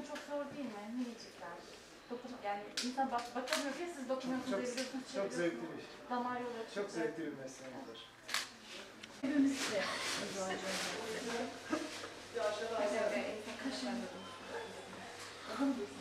bakımı çok zor değil mi? Minicikler. Dokun, yani insan bak, bakamıyor ki siz dokunuyorsunuz, Çok- ediyorsunuz, Çok zevkli bir iş. Damar yolu Çok açıklığı. zevkli bir mesleğimizdir. Hepimiz size Kaşın. Uyandırıcı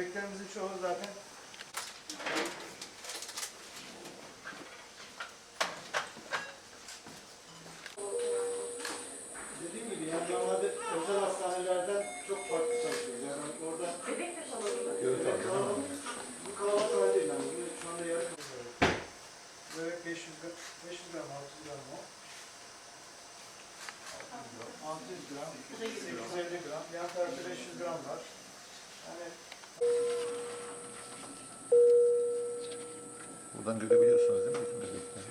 Bebeklerimizin çoğu zaten Dediğim gibi yani normalde özel hastanelerden çok farklı çalışıyoruz. Yani orada Bebek de kalabalık. Evet, kalabalık. Bu kalabalık hali değil yani. Bunu şu anda yarım Bebek 500 gram, 500 gram, 600 gram o. 600 gram, 850 gram, yan tarafta 500 gram var. Yani Buradan görebiliyorsunuz değil mi bizim bebekleri?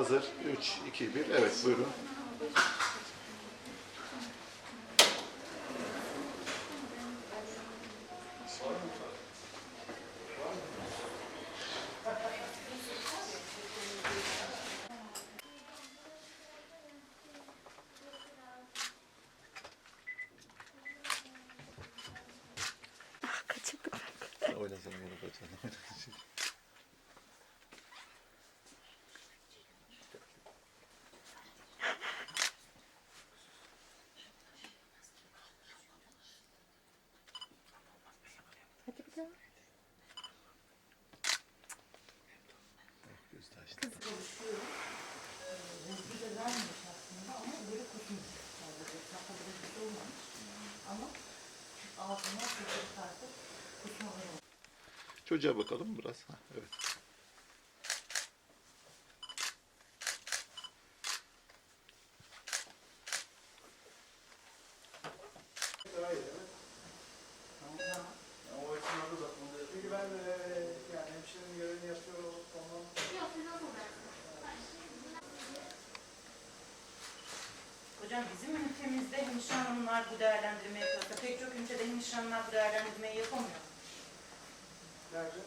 Hazır. 3, 2, 1. Evet buyurun. Taştı. Çocuğa bakalım biraz. Ha, evet. Daha iyi değil mi? Tamam. O açıdan da bakmalı. Çünkü ben eee yani hemşirenin görevini yapıyor olup ondan Hocam bizim ülkemizde hemşire hanımlar bu değerlendirmeyi yapıyorsa pek çok ülkede hemşire hanımlar bu değerlendirmeyi yapamıyor. nerede?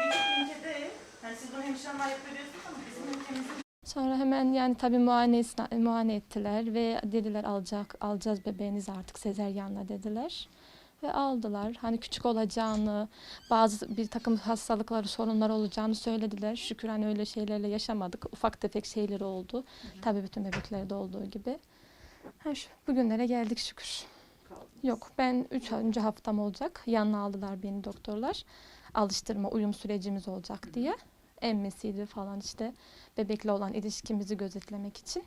Birçok ülkede, hani siz bunu hemşire hanımlar yapıyor diyorsunuz ama bizim ülkemizde Sonra hemen yani tabii muayene, muayene ettiler ve dediler alacak alacağız bebeğinizi artık sezeryanla dediler. Ve aldılar. Hani küçük olacağını, bazı bir takım hastalıkları, sorunlar olacağını söylediler. Şükür hani öyle şeylerle yaşamadık. Ufak tefek şeyleri oldu. Tabii bütün bebeklerde olduğu gibi. Ha, şu, bugünlere geldik şükür. Yok ben 3 önce haftam olacak. Yanına aldılar beni doktorlar. Alıştırma, uyum sürecimiz olacak diye. Emmesiydi falan işte bebekle olan ilişkimizi gözetlemek için.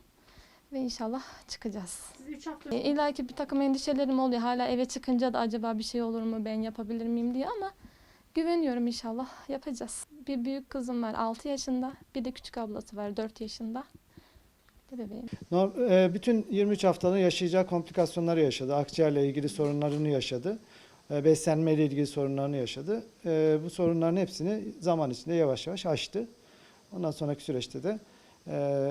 Ve inşallah çıkacağız. Siz 3 hafta E, İlla ki bir takım endişelerim oluyor. Hala eve çıkınca da acaba bir şey olur mu, ben yapabilir miyim diye ama güveniyorum inşallah yapacağız. Bir büyük kızım var 6 yaşında, bir de küçük ablası var 4 yaşında. Bir de bebeğim. Norm- e, bütün 23 haftanın yaşayacağı komplikasyonları yaşadı. Akciğerle ilgili sorunlarını yaşadı. E, Beslenmeyle ilgili sorunlarını yaşadı. E, Bu sorunların hepsini zaman içinde yavaş yavaş aştı. Ondan sonraki süreçte de e,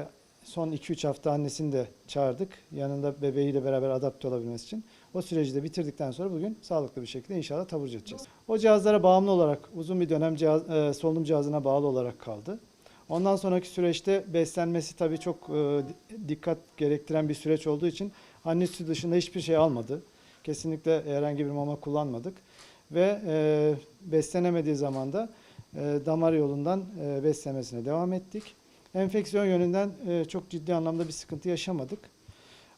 son 2-3 hafta annesini de çağırdık. Yanında bebeğiyle beraber adapte olabilmesi için. O süreci de bitirdikten sonra bugün sağlıklı bir şekilde inşallah taburcu edeceğiz. O cihazlara bağımlı olarak uzun bir dönem cihaz, e, solunum cihazına bağlı olarak kaldı. Ondan sonraki süreçte beslenmesi tabii çok e, dikkat gerektiren bir süreç olduğu için anne sütü dışında hiçbir şey almadı. Kesinlikle herhangi bir mama kullanmadık. Ve e, beslenemediği zaman da e, damar yolundan e, beslemesine devam ettik. Enfeksiyon yönünden e, çok ciddi anlamda bir sıkıntı yaşamadık.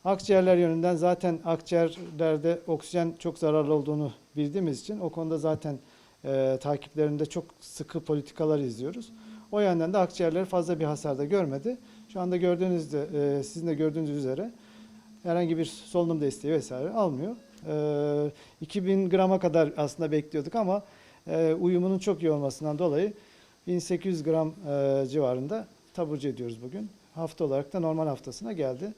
Akciğerler yönünden zaten akciğerlerde oksijen çok zararlı olduğunu bildiğimiz için o konuda zaten e, takiplerinde çok sıkı politikalar izliyoruz. O yönden de akciğerler fazla bir hasar da görmedi. Şu anda gördüğünüzde, e, sizin de gördüğünüz üzere herhangi bir solunum desteği vesaire almıyor. E, 2000 grama kadar aslında bekliyorduk ama e, uyumunun çok iyi olmasından dolayı 1800 gram e, civarında taburcu ediyoruz bugün. Hafta olarak da normal haftasına geldi.